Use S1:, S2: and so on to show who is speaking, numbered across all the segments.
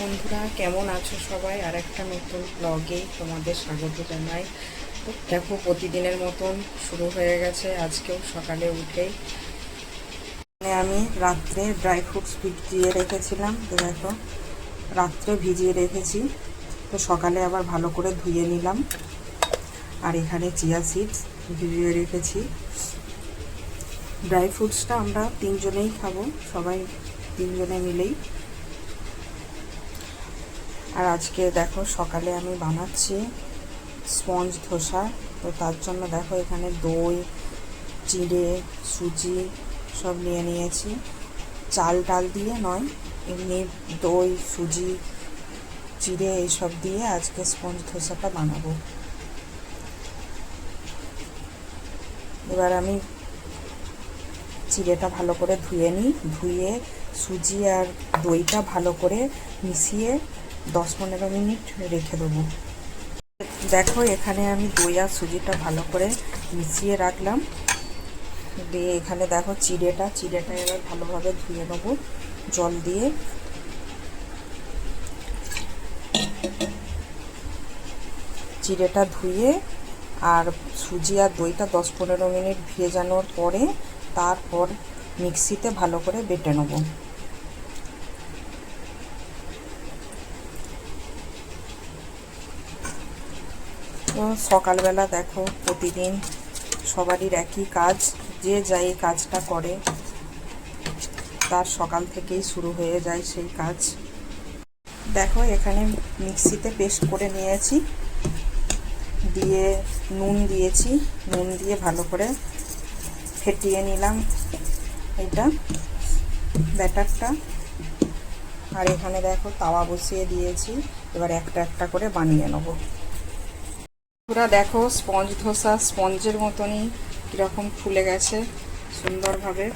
S1: বন্ধুরা, কেমন আছো সবাই? আর একটা নতুন ব্লগে তোমাদের স্বাগত জানাই। দেখো, প্রতিদিনের মতন শুরু হয়ে গেছে আজকেও সকালে উঠেই। মানে আমি রাত্রে ড্রাই ফ্রুটস ভিজিয়ে রেখেছিলাম দেখো, রাত্রে ভিজিয়ে রেখেছি। তো সকালে আবার ভালো করে ধুয়ে নিলাম। আর এখানে চিয়া সিডস ভিজিয়ে রেখেছি। ড্রাই ফ্রুটসটা আমরা তিনজনেই খাব, সবাই তিনজনে মিলেই। আর আজকে দেখো সকালে আমি বানাচ্ছি স্পঞ্জ ধোসা। তো তার জন্য দেখো এখানে দই চিড়ে সুজি সব নিয়ে নিয়েছি। চাল ডাল দিয়ে নয়, এমনি দই, সুজি চিড়ে এইসব দিয়ে আজকে স্পঞ্জ ধোসাটা বানাবো। এবার আমি চিড়েটা ভালো করে ধুয়ে নিই। ধুয়ে সুজি আর দইটা ভালো করে মিশিয়ে দশ পনেরো মিনিট রেখে দেবো। দেখো, এখানে আমি দই আর সুজিটা ভালো করে মিশিয়ে রাখলাম। দিয়ে এখানে দেখো চিড়েটা চিড়েটা এবার ভালোভাবে ধুয়ে নেব জল দিয়ে। চিড়েটা ধুয়ে আর সুজি আর দইটা দশ পনেরো মিনিট ভেজানোর পরে তারপর মিক্সিতে ভালো করে বেটে নেব। সকালবেলা দেখো, প্রতিদিন সবারই একই কাজ। যে যাই কাজটা করে, তার সকাল থেকেই শুরু হয়ে যায় সেই কাজ। দেখো, এখানে মিক্সিতে পেস্ট করে নিয়েছি। দিয়ে নুন দিয়েছি। নুন দিয়ে ভালো করে ফেটিয়ে নিলাম এটা, ব্যাটারটা। আর এখানে দেখো, তাওয়া বসিয়ে দিয়েছি। এবার একটা একটা করে বানিয়ে নেব। পুরা দেখো, স্পঞ্জ ধোসা, স্পঞ্জের মতনই কীরকম ফুলে গেছে, সুন্দরভাবে।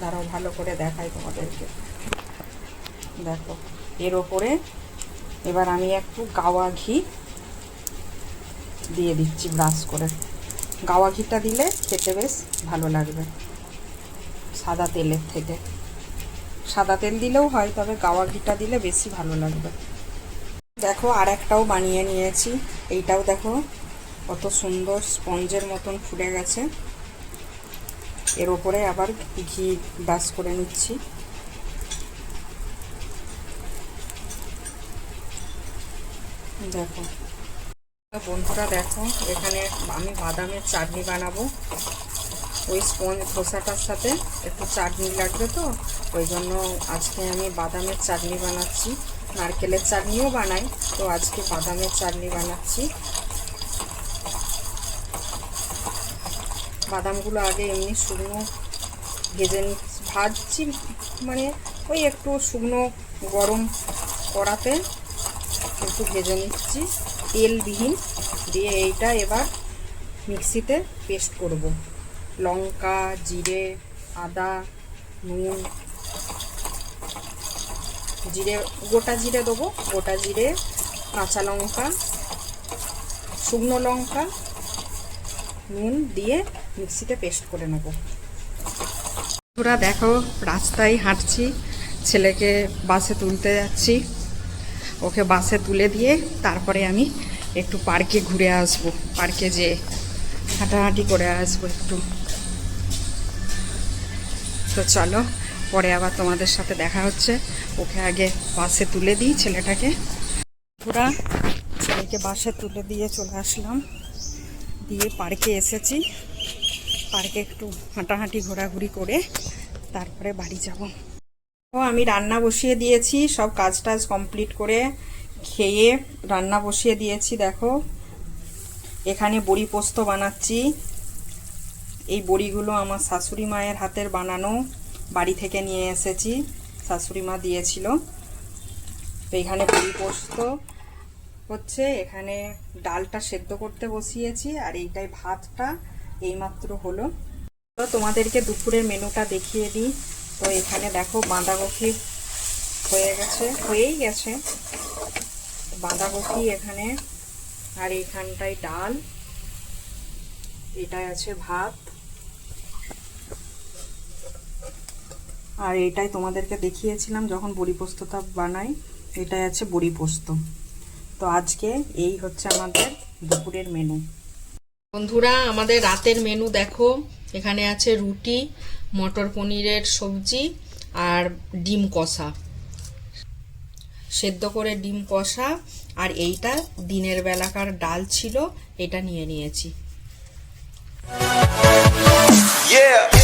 S1: দাঁড়াও, ভালো করে দেখাই তোমাদেরকে। দেখো, এর ওপরে এবার আমি একটু গাওয়া ঘি দিয়ে দিচ্ছি ব্রাশ করে। গাওয়া ঘিটা দিলে খেতে বেশ ভালো লাগবে, সাদা তেলের থেকে। সাদা তেল দিলেও হয়, তবে গাওয়া ঘিটা দিলে বেশি ভালো লাগবে। দেখো আর একটাও বানিয়ে নিয়েছি। এইটাও দেখো, কত সুন্দর স্পঞ্জের মতন ফুলে গেছে। এর ওপরে আবার ঘি ব্রাশ করে নিচ্ছি। দেখো, বন্ধুরা দেখো, এখানে আমি বাদামের চাটনি বানাবো। ওই স্পঞ্জ খোসাটার সাথে একটু চাটনি লাগবে তো, ওই জন্য আজকে আমি বাদামের চাটনি বানাচ্ছি। নারকেলের চাটনিও বানাই। তো আজকে বাদামের চাটনি বানাচ্ছি। বাদামগুলো আগে এমনি শুকনো ভেজে ভাজছি মানে ওই একটু শুকনো গরম করাতে একটু ভেজে নিচ্ছি। তেলবিহীন দিয়ে এইটা এবার মিক্সিতে পেস্ট করব। লঙ্কা, জিরে, আদা, নুন জিরে, গোটা জিরে দেবো। গোটা জিরে, কাঁচা লঙ্কা, শুকনো লঙ্কা, নুন দিয়ে মিক্সিতে পেস্ট করে নেব। পুরা দেখো, রাস্তায় হাঁটছি, ছেলেকে বাসে তুলতে যাচ্ছি। ওকে বাসে তুলে দিয়ে তারপরে আমি একটু পার্কে ঘুরে আসব। পার্কে যে হাঁটাহাঁটি করে আসব একটু। তো চলো পরে আবার তোমাদের সাথে দেখা হচ্ছে। ওকে আগে বাসে তুলে দিই ছেলেটাকে। পুরা ছেলেকে বাসে তুলে দিয়ে চলে আসলাম। দিয়ে পার্কে এসেছি। পার্কে একটু হাঁটাহাঁটি, ঘোরাঘুরি করে তারপরে বাড়ি যাব। ও, আমি রান্না বসিয়ে দিয়েছি। সব কাজ টাজ কমপ্লিট করে খেয়ে রান্না বসিয়ে দিয়েছি, দেখো। এখানে বড়ি পোস্ত বানাচ্ছি। এই বড়িগুলো আমার শাশুড়ি মায়ের হাতের বানানো। বাড়ি থেকে নিয়ে এসেছি। শাশুড়ি মা দিয়েছিল। তো এখানে বড়ি পোস্ত হচ্ছে, এখানে ডালটা সেদ্ধ করতে বসিয়েছি আর এইটাই ভাতটা, এইমাত্র হলো। তো তোমাদেরকে দুপুরের মেনুটা দেখিয়ে দিই। তো এখানে দেখো বাঁধাকপি হয়ে গেছে, হয়েই গেছে। বাঁধাকপি এখানে, আর এখানটায় ডাল, এটাই আছে ভাত। আর এটাই তোমাদেরকে দেখিয়েছিলাম যখন বড়ি পোস্তটা বানাই। এটাই আছে বড়ি পোস্ত। তো আজকে এই হচ্ছে আমাদের দুপুরের মেনু বন্ধুরা আমাদের রাতের মেনু দেখো। এখানে আছে রুটি মটর পনিরের সবজি আর ডিম কষা। সেদ্ধ করে ডিম কষা। আর এইটা দিনের বেলাকার ডাল ছিল এটা নিয়ে নিয়েছি।
S2: Yeah.